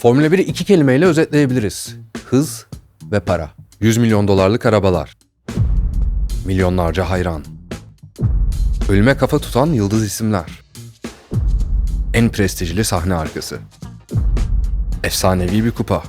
Formula 1'i iki kelimeyle özetleyebiliriz. Hız ve para. 100 milyon dolarlık arabalar. Milyonlarca hayran. Ölüme kafa tutan yıldız isimler. En prestijli sahne arkası. Efsanevi bir kupa.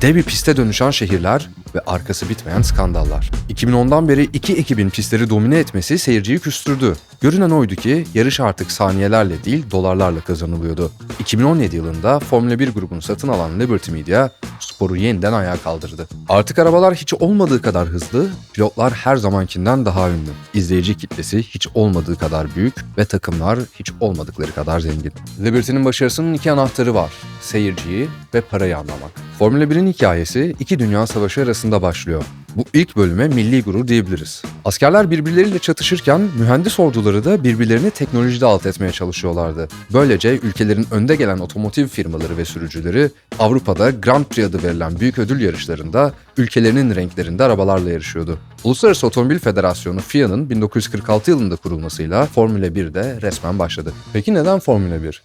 Dev bir piste dönüşen şehirler ve arkası bitmeyen skandallar. 2010'dan beri iki ekibin pistleri domine etmesi seyirciyi küstürdü. Görünen oydu ki yarış artık saniyelerle değil dolarlarla kazanılıyordu. 2017 yılında Formula 1 grubunu satın alan Liberty Media sporu yeniden ayağa kaldırdı. Artık arabalar hiç olmadığı kadar hızlı, pilotlar her zamankinden daha ünlü. İzleyici kitlesi hiç olmadığı kadar büyük ve takımlar hiç olmadıkları kadar zengin. Liberty'nin başarısının iki anahtarı var. Seyirciyi ve parayı anlamak. Formula 1'in hikayesi iki dünya savaşı arasında başlıyor. Bu ilk bölüme milli gurur diyebiliriz. Askerler birbirleriyle çatışırken mühendis orduları da birbirlerini teknolojide alt etmeye çalışıyorlardı. Böylece ülkelerin önde gelen otomotiv firmaları ve sürücüleri Avrupa'da Grand Prix adı verilen büyük ödül yarışlarında ülkelerinin renklerinde arabalarla yarışıyordu. Uluslararası Otomobil Federasyonu FIA'nın 1946 yılında kurulmasıyla Formula 1 de resmen başladı. Peki neden Formula 1?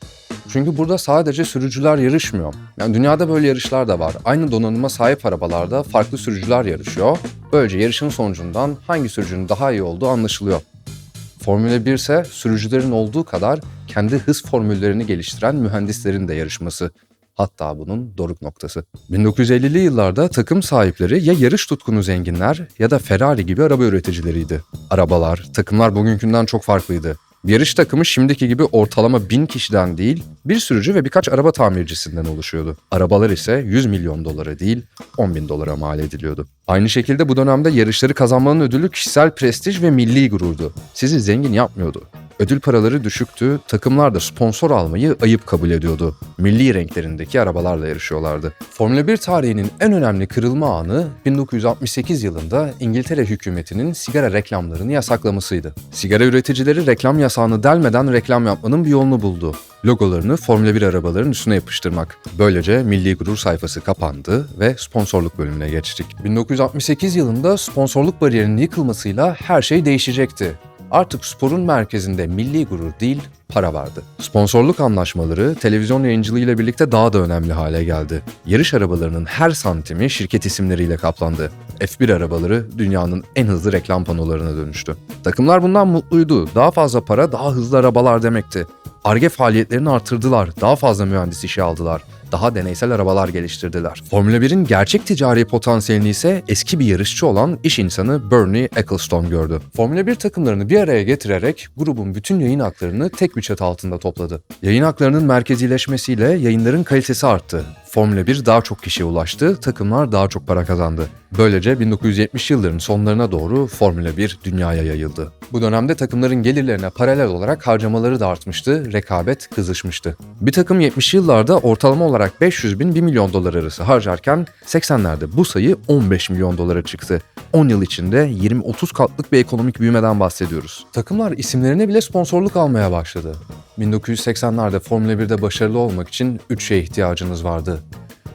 Çünkü burada sadece sürücüler yarışmıyor. Yani dünyada böyle yarışlar da var. Aynı donanıma sahip arabalarda farklı sürücüler yarışıyor. Böylece yarışın sonucundan hangi sürücünün daha iyi olduğu anlaşılıyor. Formula 1 ise sürücülerin olduğu kadar kendi hız formüllerini geliştiren mühendislerin de yarışması. Hatta bunun doruk noktası. 1950'li yıllarda takım sahipleri ya yarış tutkunu zenginler ya da Ferrari gibi araba üreticileriydi. Arabalar, takımlar bugünkünden çok farklıydı. Yarış takımı şimdiki gibi ortalama bin kişiden değil, bir sürücü ve birkaç araba tamircisinden oluşuyordu. Arabalar ise 100 milyon dolara değil, 10 bin dolara mal ediliyordu. Aynı şekilde bu dönemde yarışları kazanmanın ödülü kişisel prestij ve milli gururdu. Sizi zengin yapmıyordu. Ödül paraları düşüktü, takımlar da sponsor almayı ayıp kabul ediyordu. Milli renklerindeki arabalarla yarışıyorlardı. Formula 1 tarihinin en önemli kırılma anı 1968 yılında İngiltere hükümetinin sigara reklamlarını yasaklamasıydı. Sigara üreticileri reklam yasağını delmeden reklam yapmanın bir yolunu buldu. Logolarını Formula 1 arabaların üstüne yapıştırmak. Böylece Milli Gurur sayfası kapandı ve sponsorluk bölümüne geçtik. 1968 yılında sponsorluk bariyerinin yıkılmasıyla her şey değişecekti. Artık sporun merkezinde milli gurur değil, para vardı. Sponsorluk anlaşmaları televizyon yayıncılığıyla birlikte daha da önemli hale geldi. Yarış arabalarının her santimi şirket isimleriyle kaplandı. F1 arabaları dünyanın en hızlı reklam panolarına dönüştü. Takımlar bundan mutluydu. Daha fazla para, daha hızlı arabalar demekti. Arge faaliyetlerini artırdılar, daha fazla mühendis işi aldılar daha deneysel arabalar geliştirdiler. Formula 1'in gerçek ticari potansiyelini ise eski bir yarışçı olan iş insanı Bernie Ecclestone gördü. Formula 1 takımlarını bir araya getirerek grubun bütün yayın haklarını tek bir çatı altında topladı. Yayın haklarının merkezileşmesiyle yayınların kalitesi arttı. Formula 1 daha çok kişiye ulaştı, takımlar daha çok para kazandı. Böylece 1970 yılların sonlarına doğru Formula 1 dünyaya yayıldı. Bu dönemde takımların gelirlerine paralel olarak harcamaları da artmıştı, rekabet kızışmıştı. Bir takım 70 yıllarda ortalama olarak 500 bin 1 milyon dolar arası harcarken 80'lerde bu sayı 15 milyon dolara çıktı. 10 yıl içinde 20-30 katlık bir ekonomik büyümeden bahsediyoruz. Takımlar isimlerine bile sponsorluk almaya başladı. 1980'lerde Formula 1'de başarılı olmak için 3 şeye ihtiyacınız vardı.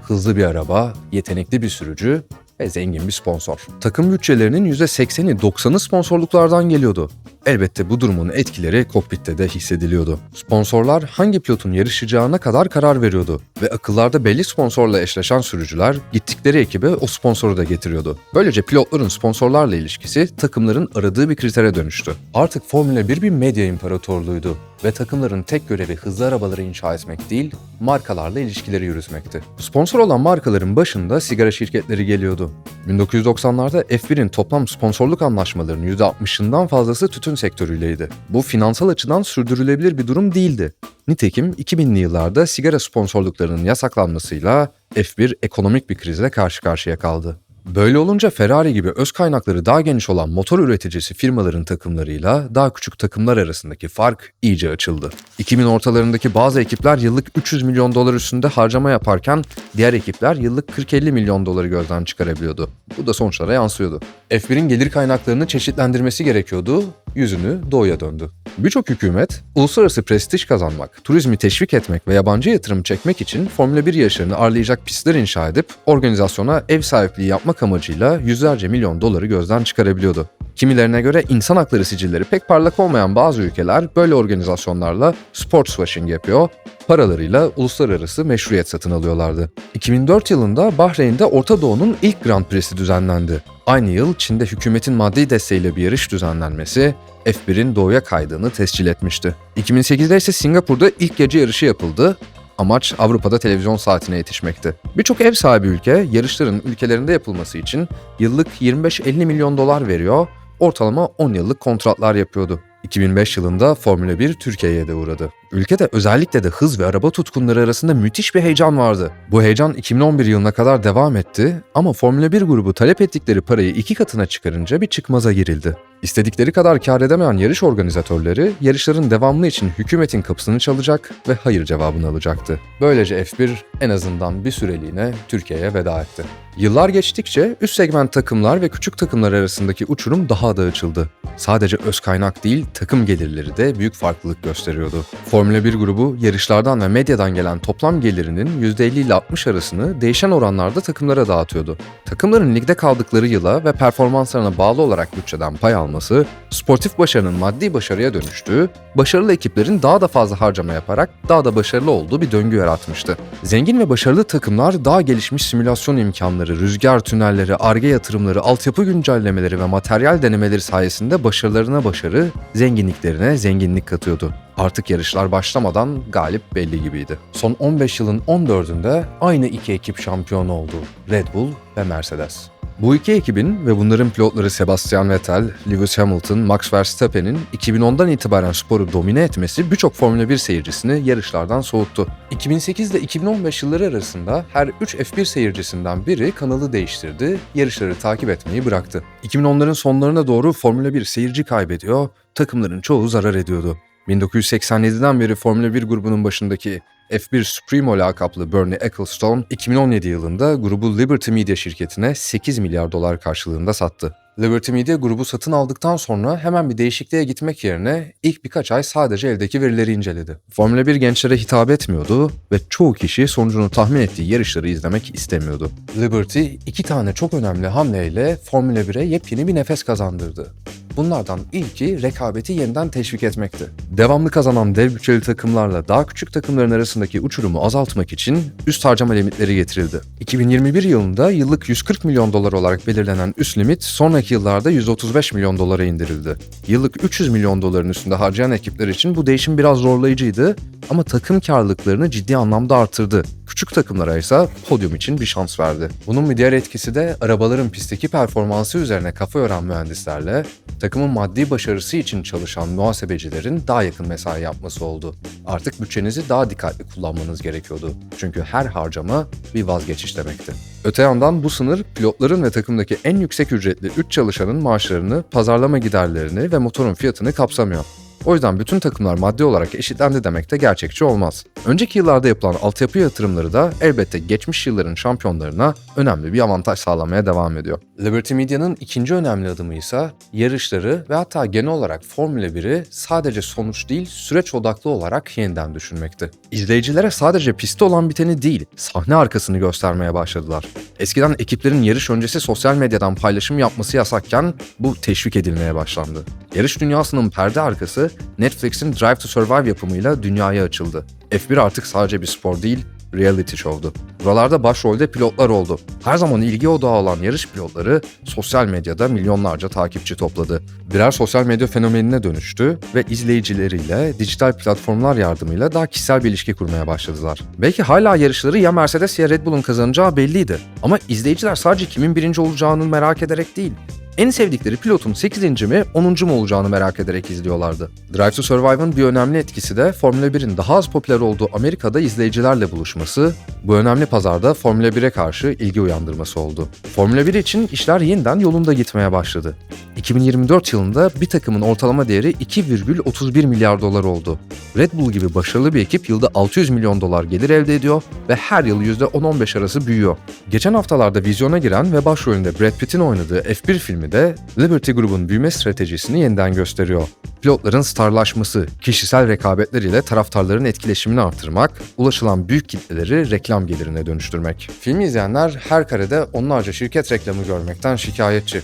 Hızlı bir araba, yetenekli bir sürücü ve zengin bir sponsor. Takım bütçelerinin %80'i 90'ı sponsorluklardan geliyordu. Elbette bu durumun etkileri kokpitte de hissediliyordu. Sponsorlar hangi pilotun yarışacağına kadar karar veriyordu ve akıllarda belli sponsorla eşleşen sürücüler gittikleri ekibe o sponsoru da getiriyordu. Böylece pilotların sponsorlarla ilişkisi takımların aradığı bir kritere dönüştü. Artık Formula 1 bir medya imparatorluğuydu ve takımların tek görevi hızlı arabaları inşa etmek değil, markalarla ilişkileri yürütmekti. Sponsor olan markaların başında sigara şirketleri geliyordu. 1990'larda F1'in toplam sponsorluk anlaşmalarının %60'ından fazlası tütün sektörüyleydi. Bu finansal açıdan sürdürülebilir bir durum değildi. Nitekim 2000'li yıllarda sigara sponsorluklarının yasaklanmasıyla F1 ekonomik bir krizle karşı karşıya kaldı. Böyle olunca Ferrari gibi öz kaynakları daha geniş olan motor üreticisi firmaların takımlarıyla daha küçük takımlar arasındaki fark iyice açıldı. 2000 ortalarındaki bazı ekipler yıllık 300 milyon dolar üstünde harcama yaparken diğer ekipler yıllık 40-50 milyon doları gözden çıkarabiliyordu. Bu da sonuçlara yansıyordu. F1'in gelir kaynaklarını çeşitlendirmesi gerekiyordu, yüzünü doğuya döndü. Birçok hükümet, uluslararası prestij kazanmak, turizmi teşvik etmek ve yabancı yatırım çekmek için Formula 1 yarışlarını ağırlayacak pistler inşa edip organizasyona ev sahipliği yapmak amacıyla yüzlerce milyon doları gözden çıkarabiliyordu. Kimilerine göre insan hakları sicilleri pek parlak olmayan bazı ülkeler böyle organizasyonlarla sportswashing yapıyor, paralarıyla uluslararası meşruiyet satın alıyorlardı. 2004 yılında Bahreyn'de Orta Doğu'nun ilk Grand Prix'si düzenlendi. Aynı yıl Çin'de hükümetin maddi desteğiyle bir yarış düzenlenmesi F1'in doğuya kaydığını tescil etmişti. 2008'de ise Singapur'da ilk gece yarışı yapıldı Amaç Avrupa'da televizyon saatine yetişmekti. Birçok ev sahibi ülke yarışların ülkelerinde yapılması için yıllık 25-50 milyon dolar veriyor, ortalama 10 yıllık kontratlar yapıyordu. 2005 yılında Formula 1 Türkiye'ye de uğradı. Ülkede özellikle de hız ve araba tutkunları arasında müthiş bir heyecan vardı. Bu heyecan 2011 yılına kadar devam etti ama Formula 1 grubu talep ettikleri parayı iki katına çıkarınca bir çıkmaza girildi. İstedikleri kadar kar edemeyen yarış organizatörleri yarışların devamlı için hükümetin kapısını çalacak ve hayır cevabını alacaktı. Böylece F1 en azından bir süreliğine Türkiye'ye veda etti. Yıllar geçtikçe üst segment takımlar ve küçük takımlar arasındaki uçurum daha da açıldı. Sadece öz kaynak değil, takım gelirleri de büyük farklılık gösteriyordu. Formula 1 grubu yarışlardan ve medyadan gelen toplam gelirinin %50 ile 60 arasını değişen oranlarda takımlara dağıtıyordu. Takımların ligde kaldıkları yıla ve performanslarına bağlı olarak bütçeden pay alması, sportif başarının maddi başarıya dönüştüğü, başarılı ekiplerin daha da fazla harcama yaparak daha da başarılı olduğu bir döngü yaratmıştı. Zengin ve başarılı takımlar daha gelişmiş simülasyon imkanları, rüzgar tünelleri, arge yatırımları, altyapı güncellemeleri ve materyal denemeleri sayesinde başarılarına başarı, zenginliklerine zenginlik katıyordu. Artık yarışlar başlamadan galip belli gibiydi. Son 15 yılın 14'ünde aynı iki ekip şampiyon oldu. Red Bull ve Mercedes. Bu iki ekibin ve bunların pilotları Sebastian Vettel, Lewis Hamilton, Max Verstappen'in 2010'dan itibaren sporu domine etmesi birçok Formula 1 seyircisini yarışlardan soğuttu. 2008 ile 2015 yılları arasında her 3 F1 seyircisinden biri kanalı değiştirdi, yarışları takip etmeyi bıraktı. 2010'ların sonlarına doğru Formula 1 seyirci kaybediyor, takımların çoğu zarar ediyordu. 1987'den beri Formula 1 grubunun başındaki F1 Supremo lakaplı Bernie Ecclestone 2017 yılında grubu Liberty Media şirketine 8 milyar dolar karşılığında sattı. Liberty Media grubu satın aldıktan sonra hemen bir değişikliğe gitmek yerine ilk birkaç ay sadece eldeki verileri inceledi. Formula 1 gençlere hitap etmiyordu ve çoğu kişi sonucunu tahmin ettiği yarışları izlemek istemiyordu. Liberty iki tane çok önemli hamleyle Formula 1'e yepyeni bir nefes kazandırdı. Bunlardan ilki rekabeti yeniden teşvik etmekti. Devamlı kazanan dev bütçeli takımlarla daha küçük takımların arasındaki uçurumu azaltmak için üst harcama limitleri getirildi. 2021 yılında yıllık 140 milyon dolar olarak belirlenen üst limit sonraki yıllarda 135 milyon dolara indirildi. Yıllık 300 milyon doların üstünde harcayan ekipler için bu değişim biraz zorlayıcıydı ama takım karlılıklarını ciddi anlamda artırdı. Küçük takımlara ise podyum için bir şans verdi. Bunun bir diğer etkisi de arabaların pistteki performansı üzerine kafa yoran mühendislerle takımın maddi başarısı için çalışan muhasebecilerin daha yakın mesai yapması oldu. Artık bütçenizi daha dikkatli kullanmanız gerekiyordu. Çünkü her harcama bir vazgeçiş demekti. Öte yandan bu sınır pilotların ve takımdaki en yüksek ücretli 3 çalışanın maaşlarını, pazarlama giderlerini ve motorun fiyatını kapsamıyor. O yüzden bütün takımlar maddi olarak eşitlendi demek de gerçekçi olmaz. Önceki yıllarda yapılan altyapı yatırımları da elbette geçmiş yılların şampiyonlarına önemli bir avantaj sağlamaya devam ediyor. Liberty Media'nın ikinci önemli adımı ise yarışları ve hatta genel olarak Formula 1'i sadece sonuç değil süreç odaklı olarak yeniden düşünmekti. İzleyicilere sadece pistte olan biteni değil, sahne arkasını göstermeye başladılar. Eskiden ekiplerin yarış öncesi sosyal medyadan paylaşım yapması yasakken bu teşvik edilmeye başlandı. Yarış dünyasının perde arkası Netflix'in Drive to Survive yapımıyla dünyaya açıldı. F1 artık sadece bir spor değil, reality show'du. Buralarda başrolde pilotlar oldu. Her zaman ilgi odağı olan yarış pilotları sosyal medyada milyonlarca takipçi topladı. Birer sosyal medya fenomenine dönüştü ve izleyicileriyle dijital platformlar yardımıyla daha kişisel bir ilişki kurmaya başladılar. Belki hala yarışları ya Mercedes ya Red Bull'un kazanacağı belliydi. Ama izleyiciler sadece kimin birinci olacağını merak ederek değil, en sevdikleri pilotun 8. mi 10. mu olacağını merak ederek izliyorlardı. Drive to Survive'ın bir önemli etkisi de Formula 1'in daha az popüler olduğu Amerika'da izleyicilerle buluşması, bu önemli pazarda Formula 1'e karşı ilgi uyandırması oldu. Formula 1 için işler yeniden yolunda gitmeye başladı. 2024 yılında bir takımın ortalama değeri 2,31 milyar dolar oldu. Red Bull gibi başarılı bir ekip yılda 600 milyon dolar gelir elde ediyor ve her yıl %10-15 arası büyüyor. Geçen haftalarda vizyona giren ve başrolünde Brad Pitt'in oynadığı F1 filmi de Liberty Group'un büyüme stratejisini yeniden gösteriyor. Pilotların starlaşması, kişisel rekabetler ile taraftarların etkileşimini artırmak, ulaşılan büyük kitleleri reklam gelirine dönüştürmek. Filmi izleyenler her karede onlarca şirket reklamı görmekten şikayetçi.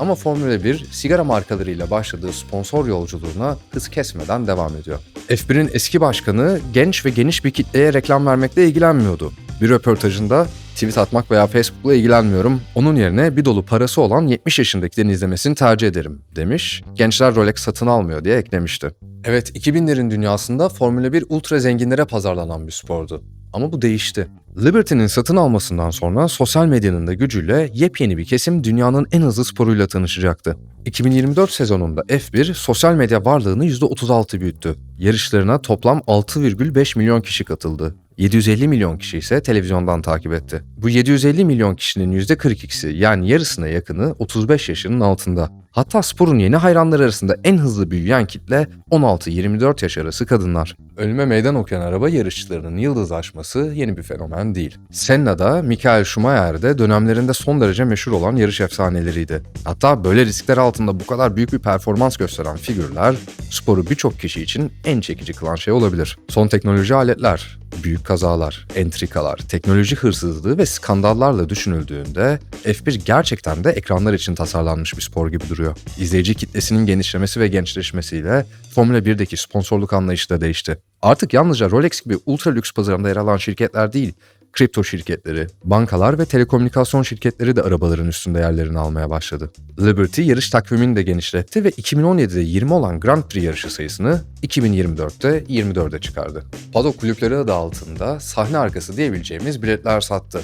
Ama Formula 1 sigara markalarıyla başladığı sponsor yolculuğuna hız kesmeden devam ediyor. F1'in eski başkanı genç ve geniş bir kitleye reklam vermekle ilgilenmiyordu. Bir röportajında tweet atmak veya Facebook'la ilgilenmiyorum. Onun yerine bir dolu parası olan 70 yaşındakilerin izlemesini tercih ederim demiş. Gençler Rolex satın almıyor diye eklemişti. Evet 2000'lerin dünyasında Formula 1 ultra zenginlere pazarlanan bir spordu. Ama bu değişti. Liberty'nin satın almasından sonra sosyal medyanın da gücüyle yepyeni bir kesim dünyanın en hızlı sporuyla tanışacaktı. 2024 sezonunda F1 sosyal medya varlığını %36 büyüttü. Yarışlarına toplam 6,5 milyon kişi katıldı. 750 milyon kişi ise televizyondan takip etti. Bu 750 milyon kişinin %42'si yani yarısına yakını 35 yaşının altında. Hatta sporun yeni hayranları arasında en hızlı büyüyen kitle 16-24 yaş arası kadınlar. Ölüme meydan okuyan araba yarışçılarının yıldızlaşması yeni bir fenomen değil. Senna da Michael Schumacher de dönemlerinde son derece meşhur olan yarış efsaneleriydi. Hatta böyle riskler altında bu kadar büyük bir performans gösteren figürler sporu birçok kişi için en çekici kılan şey olabilir. Son teknoloji aletler, büyük kazalar, entrikalar, teknoloji hırsızlığı ve skandallarla düşünüldüğünde F1 gerçekten de ekranlar için tasarlanmış bir spor gibi duruyor. İzleyici kitlesinin genişlemesi ve gençleşmesiyle Formula 1'deki sponsorluk anlayışı da değişti. Artık yalnızca Rolex gibi ultra lüks pazarında yer alan şirketler değil, kripto şirketleri, bankalar ve telekomünikasyon şirketleri de arabaların üstünde yerlerini almaya başladı. Liberty yarış takvimini de genişletti ve 2017'de 20 olan Grand Prix yarışı sayısını 2024'te 24'e çıkardı. Paddock kulüpleri adı altında sahne arkası diyebileceğimiz biletler sattı.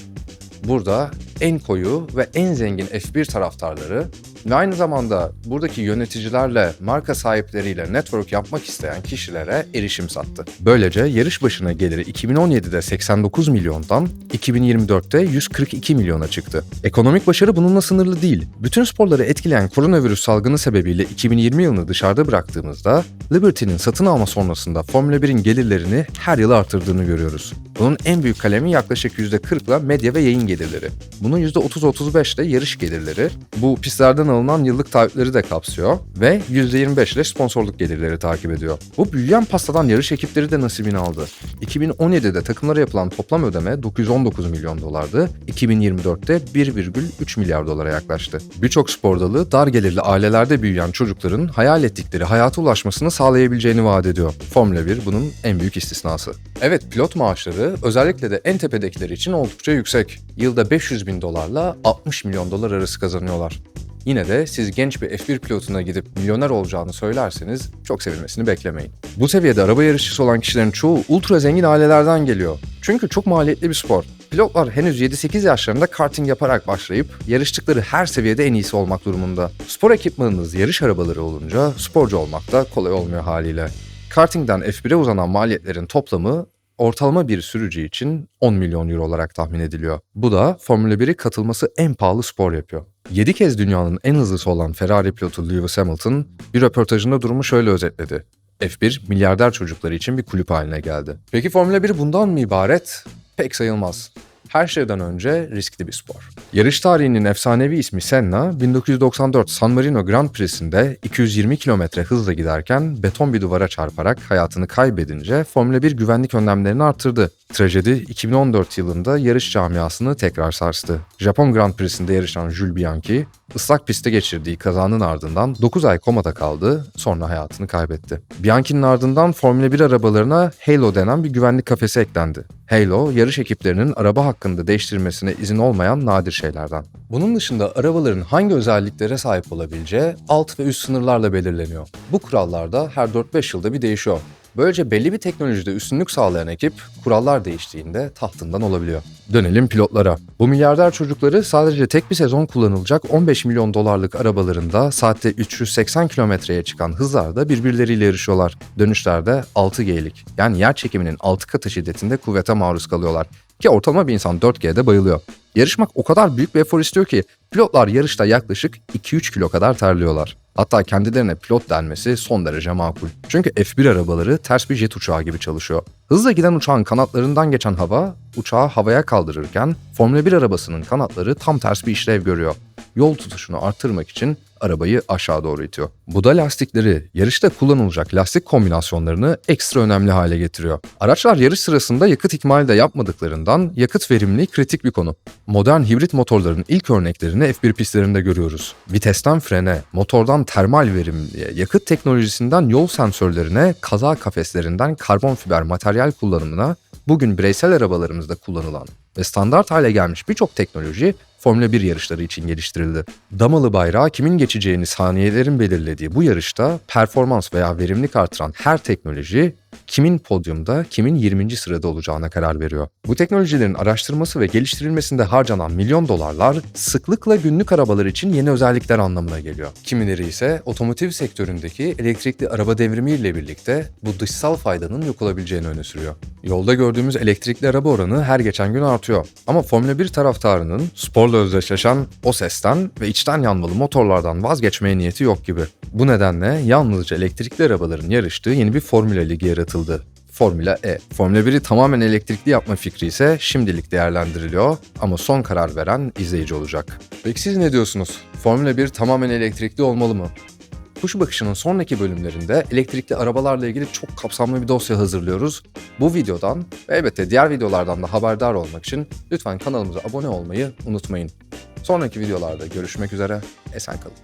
Burada en koyu ve en zengin F1 taraftarları ve aynı zamanda buradaki yöneticilerle, marka sahipleriyle network yapmak isteyen kişilere erişim sattı. Böylece yarış başına geliri 2017'de 89 milyondan 2024'te 142 milyona çıktı. Ekonomik başarı bununla sınırlı değil. Bütün sporları etkileyen koronavirüs salgını sebebiyle 2020 yılını dışarıda bıraktığımızda Liberty'nin satın alma sonrasında Formula 1'in gelirlerini her yıl artırdığını görüyoruz. Bunun en büyük kalemi yaklaşık %40'la medya ve yayın gelirleri. Bunun %30-35 de yarış gelirleri. Bu pistlerden alınan yıllık taahhütleri de kapsıyor ve %25 ile sponsorluk gelirleri takip ediyor. Bu büyüyen pastadan yarış ekipleri de nasibini aldı. 2017'de takımlara yapılan toplam ödeme 919 milyon dolardı. 2024'te 1,3 milyar dolara yaklaştı. Birçok spor dalı dar gelirli ailelerde büyüyen çocukların hayal ettikleri hayata ulaşmasını sağlayabileceğini vaat ediyor. Formula 1 bunun en büyük istisnası. Evet pilot maaşları özellikle de en tepedekiler için oldukça yüksek. Yılda 500 bin dolarla 60 milyon dolar arası kazanıyorlar. Yine de siz genç bir F1 pilotuna gidip milyoner olacağını söylerseniz çok sevilmesini beklemeyin. Bu seviyede araba yarışçısı olan kişilerin çoğu ultra zengin ailelerden geliyor. Çünkü çok maliyetli bir spor. Pilotlar henüz 7-8 yaşlarında karting yaparak başlayıp yarıştıkları her seviyede en iyisi olmak durumunda. Spor ekipmanınız yarış arabaları olunca sporcu olmak da kolay olmuyor haliyle. Kartingden F1'e uzanan maliyetlerin toplamı ortalama bir sürücü için 10 milyon euro olarak tahmin ediliyor. Bu da Formula 1'e katılması en pahalı spor yapıyor. 7 kez dünyanın en hızlısı olan Ferrari pilotu Lewis Hamilton bir röportajında durumu şöyle özetledi. F1 milyarder çocukları için bir kulüp haline geldi. Peki Formula 1 bundan mı ibaret? Pek sayılmaz. Her şeyden önce riskli bir spor. Yarış tarihinin efsanevi ismi Senna, 1994 San Marino Grand Prix'sinde 220 km hızla giderken beton bir duvara çarparak hayatını kaybedince Formula 1 güvenlik önlemlerini arttırdı. Trajedi 2014 yılında yarış camiasını tekrar sarstı. Japon Grand Prix'sinde yarışan Jules Bianchi, ıslak pistte geçirdiği kazanın ardından 9 ay komada kaldı, sonra hayatını kaybetti. Bianchi'nin ardından Formula 1 arabalarına Halo denen bir güvenlik kafesi eklendi. Halo, yarış ekiplerinin araba hakkında değiştirmesine izin olmayan nadir şeylerden. Bunun dışında arabaların hangi özelliklere sahip olabileceği alt ve üst sınırlarla belirleniyor. Bu kurallar da her 4-5 yılda bir değişiyor. Böylece belli bir teknolojide üstünlük sağlayan ekip kurallar değiştiğinde tahtından olabiliyor. Dönelim pilotlara. Bu milyarder çocukları sadece tek bir sezon kullanılacak 15 milyon dolarlık arabalarında saatte 380 kilometreye çıkan hızlarda birbirleriyle yarışıyorlar. Dönüşlerde 6G'lik yani yer çekiminin 6 katı şiddetinde kuvvete maruz kalıyorlar. Ki ortalama bir insan 4G'de bayılıyor. Yarışmak o kadar büyük bir efor istiyor ki pilotlar yarışta yaklaşık 2-3 kilo kadar terliyorlar. Hatta kendilerine pilot denmesi son derece makul. Çünkü F1 arabaları ters bir jet uçağı gibi çalışıyor. Hızla giden uçağın kanatlarından geçen hava uçağı havaya kaldırırken Formula 1 arabasının kanatları tam ters bir işlev görüyor. Yol tutuşunu arttırmak için arabayı aşağı doğru itiyor. Bu da lastikleri, yarışta kullanılacak lastik kombinasyonlarını ekstra önemli hale getiriyor. Araçlar yarış sırasında yakıt ikmali de yapmadıklarından yakıt verimliliği kritik bir konu. Modern hibrit motorların ilk örneklerini F1 pistlerinde görüyoruz. Vitesten frene, motordan termal verimliliğe, yakıt teknolojisinden yol sensörlerine, kaza kafeslerinden karbon fiber materyal kullanımına, bugün bireysel arabalarımızda kullanılan ve standart hale gelmiş birçok teknoloji Formula 1 yarışları için geliştirildi. Damalı bayrağı kimin geçeceğini saniyelerin belirlediği bu yarışta performans veya verimlilik artıran her teknoloji kimin podyumda, kimin 20. sırada olacağına karar veriyor. Bu teknolojilerin araştırması ve geliştirilmesinde harcanan milyon dolarlar sıklıkla günlük arabalar için yeni özellikler anlamına geliyor. Kimileri ise otomotiv sektöründeki elektrikli araba devrimiyle birlikte bu dışsal faydanın yok olabileceğini öne sürüyor. Yolda gördüğümüz elektrikli araba oranı her geçen gün artıyor. Ama Formula 1 taraftarının sporla özdeşleşen o sesten ve içten yanmalı motorlardan vazgeçmeye niyeti yok gibi. Bu nedenle yalnızca elektrikli arabaların yarıştığı yeni bir Formula Ligi yaratıldı. Formula E. Formula 1'i tamamen elektrikli yapma fikri ise şimdilik değerlendiriliyor ama son karar veren izleyici olacak. Peki siz ne diyorsunuz? Formula 1 tamamen elektrikli olmalı mı? Kuş Bakışı'nın sonraki bölümlerinde elektrikli arabalarla ilgili çok kapsamlı bir dosya hazırlıyoruz. Bu videodan ve elbette diğer videolardan da haberdar olmak için lütfen kanalımıza abone olmayı unutmayın. Sonraki videolarda görüşmek üzere, esen kalın.